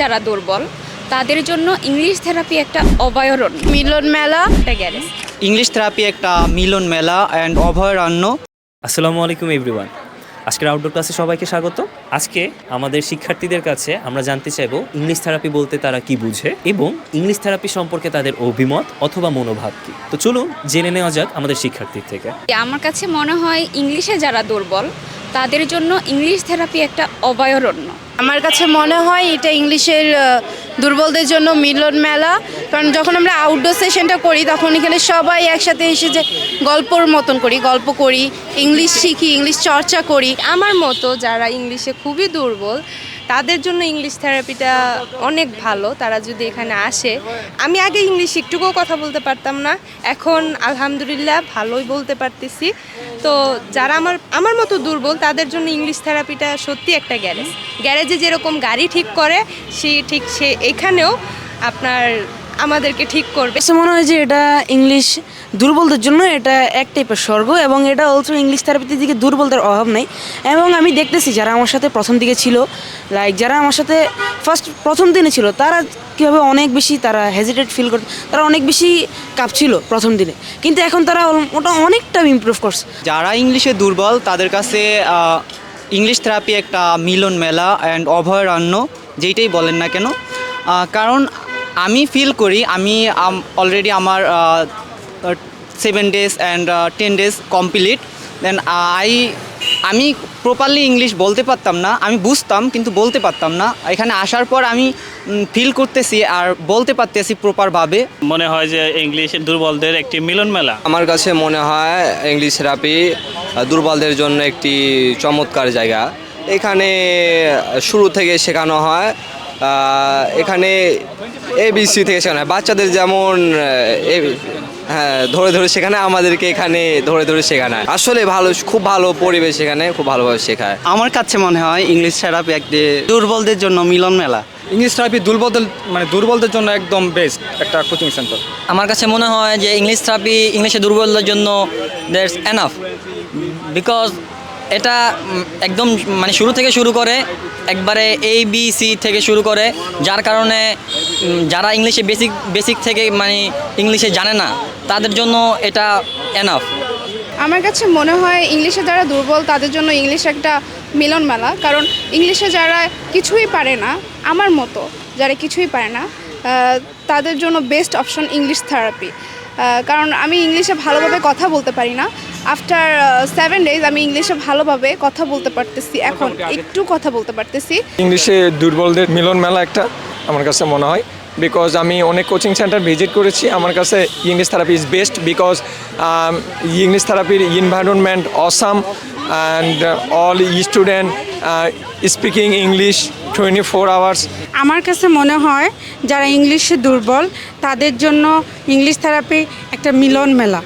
যারা দুর্বল তাদের জন্য ইংলিশ থেরাপি একটা অভয়ারণ্য। মিলন মেলা গ্যারেজ। ইংলিশ থেরাপি একটা মিলন মেলা অ্যান্ড অভয়ারণ্য। আসসালামু আলাইকুম এভরিওয়ান আজকের আউটডোর ক্লাসে সবাইকে স্বাগত। আজকে আমাদের শিক্ষার্থীদের কাছে আমরা জানতে চাইব ইংলিশ থেরাপি বলতে তারা কি বুঝে এবং ইংলিশ থেরাপি সম্পর্কে তাদের অভিমত অথবা মনোভাব কি। তো চলুন জেনে নেওয়া যাক আমাদের শিক্ষার্থীর থেকে। আমার কাছে মনে হয় ইংলিশে যারা দুর্বল তাদের জন্য ইংলিশ থেরাপি একটা অভয়ারণ্য। আমার কাছে মনে হয় এটা ইংলিশের দুর্বলদের জন্য মিলন মেলা। কারণ যখন আমরা আউটডোর সেশনটা করি, তখন এখানে সবাই একসাথে এসে যে গল্পর মতন করি, গল্প করি ইংলিশ শিখি ইংলিশ চর্চা করি। আমার মতো যারা ইংলিশে খুবই দুর্বল তাদের জন্য ইংলিশ থেরাপিটা অনেক ভালো, তারা যদি এখানে আসে। আমি আগে ইংলিশ একটুকুও কথা বলতে পারতাম না, এখন আলহামদুলিল্লাহ ভালোই বলতে পারতেছি। তো যারা আমার আমার মতো দুর্বল, তাদের জন্য ইংলিশ থেরাপিটা সত্যি একটা গ্যারেজ গ্যারেজে যেরকম গাড়ি ঠিক করে, সে ঠিক সে, এখানেও আপনার আমাদেরকে ঠিক করবে। কাছে মনে হয় যে এটা ইংলিশ দুর্বলদের জন্য এটা এক টাইপের স্বর্গ এবং এটা অলসো ইংলিশ থেরাপিতে দিকে দুর্বলদের অভাব নেই। এবং আমি দেখতেছি যারা আমার সাথে প্রথম দিকে ছিল লাইক যারা আমার সাথে ফার্স্ট প্রথম দিনে ছিল, তারা কীভাবে অনেক বেশি তারা হেজিটেট ফিল করত তারা অনেক বেশি কাঁপছিল প্রথম দিনে। কিন্তু এখন তারা ওটা অনেকটা ইমপ্রুভ করছে। যারা ইংলিশে দুর্বল, তাদের কাছে ইংলিশ থেরাপি একটা মিলন মেলা অ্যান্ড অভয়ারণ্য, যেইটাই বলেন না কেন। কারণ আমি ফিল করি, আমি অলরেডি আমার seven days and ten days complete then I আমি প্রপারলি ইংলিশ বলতে পারতাম না আমি বুঝতাম কিন্তু বলতে পারতাম না। এখানে আসার পর আমি ফিল করতেছি আর বলতে পারতেছি প্রপারভাবে মনে হয় যে ইংলিশ দুর্বলদের একটি মিলন মেলা আমার কাছে মনে হয় ইংলিশ থেরাপি দুর্বলদের জন্য একটি চমৎকার জায়গা। এখানে শুরু থেকে শেখানো হয় এখানে এবিসি থেকে শেখানো হয়। বাচ্চাদের যেমন হ্যাঁ ধরে ধরে শেখানো আমাদেরকে এখানে ধরে ধরে শেখানো হয়। আসলে ভালো খুব ভালো পরিবেশ এখানে খুব ভালোভাবে শেখায়। আমার কাছে মনে হয় ইংলিশ থেরাপি একটি দুর্বলদের জন্য মিলন মেলা। ইংলিশ থেরাপি দুর্বলদের মানে দুর্বলদের জন্য একদম বেস্ট একটা কোচিং সেন্টার আমার কাছে মনে হয় যে ইংলিশ থেরাপি ইংলিশে দুর্বলদের জন্য দ্যাটস এনাফ বিকজ এটা একদম মানে শুরু থেকে শুরু করে, একবারে এ বি সি থেকে শুরু করে, যার কারণে যারা ইংলিশে বেসিক বেসিক থেকে মানে ইংলিশে জানে না, তাদের জন্য এটা এনাফ আমার কাছে মনে হয় ইংলিশে যারা দুর্বল, তাদের জন্য ইংলিশ একটা মিলন মেলা কারণ ইংলিশে যারা কিছুই পারে না, আমার মতো যারা কিছুই পারে না তাদের জন্য বেস্ট অপশন ইংলিশ থেরাপি কারণ আমি ইংলিশে ভালোভাবে কথা বলতে পারি না আফটার সেভেন ডেজ আমি ইংলিশে ভালোভাবে কথা বলতে পারতেছি। এখন একটু কথা বলতে পারতেছি। ইংলিশে দুর্বলদের মিলন মেলা একটা আমার কাছে মনে হয়। বিকজ আমি অনেক কোচিং সেন্টার ভিজিট করেছি। আমার কাছে English therapy is best because English থেরাপির environment awesome and all student speaking English twenty four hours আমার কাছে মনে হয় যারা ইংলিশে দুর্বল তাদের জন্য ইংলিশ থেরাপি একটা মিলন মেলা।